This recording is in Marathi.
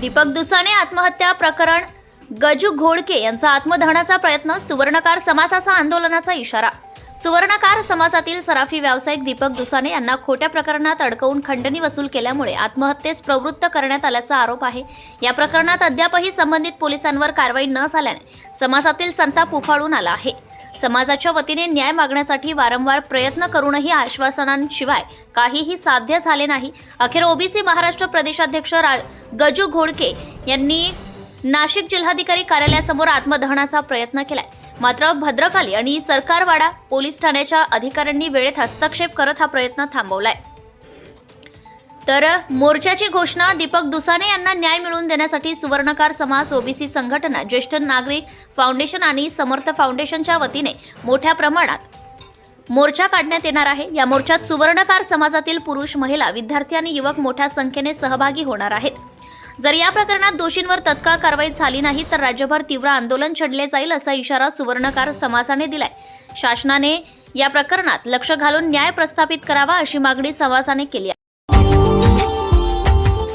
दीपक दुसाने आत्महत्या प्रकरण गजू घोडके यांचा आत्मदहनाचा प्रयत्न सुवर्णकार समाजाचा आंदोलनाचा इशारा. सुवर्णकार समाजातील सराफी व्यावसायिक दीपक दुसाने यांना खोट्या प्रकरणात अडकवून खंडणी वसूल केल्यामुळे आत्महत्येस प्रवृत्त करण्यात आल्याचा आरोप आहे. या प्रकरणात अद्यापही संबंधित पोलिसांवर कारवाई न झाल्याने समाजातील संताप उफाळून आला आहे. समाजाच्या वतीने न्याय मागण्यासाठी वारंवार प्रयत्न करूनही आश्वासनांशिवाय काहीही साध्य झाले नाही. अखेर ओबीसी महाराष्ट्र प्रदेशाध्यक्ष गजू घोडके यांनी नाशिक जिल्हाधिकारी कार्यालयासमोर आत्मदहनाचा प्रयत्न केलाय. मात्र भद्रकाली आणि सरकारवाडा पोलीस ठाण्याच्या अधिकाऱ्यांनी वेळेत हस्तक्षेप करत हा प्रयत्न थांबवलाय. तर मोर्चाची घोषणा दीपक दुसाने यांना न्याय मिळवून देण्यासाठी सुवर्णकार समाज ओबीसी संघटना ज्येष्ठ नागरिक फाउंडेशन आणि समर्थ फाउंडेशनच्या वतीने मोठ्या प्रमाणात मोर्चा काढण्यात येणार आहे. या मोर्चात सुवर्णकार समाजातील पुरुष महिला विद्यार्थी आणि युवक मोठ्या संख्येने सहभागी होणार आहेत. जर या प्रकरणात दोषींवर तत्काळ कारवाई झाली नाही तर राज्यभर तीव्र आंदोलन छडले जाईल असा इशारा सुवर्णकार समाजाने दिलाय. शासनाने या प्रकरणात लक्ष घालून न्याय प्रस्थापित करावा अशी मागणी समाजाने केली आहे.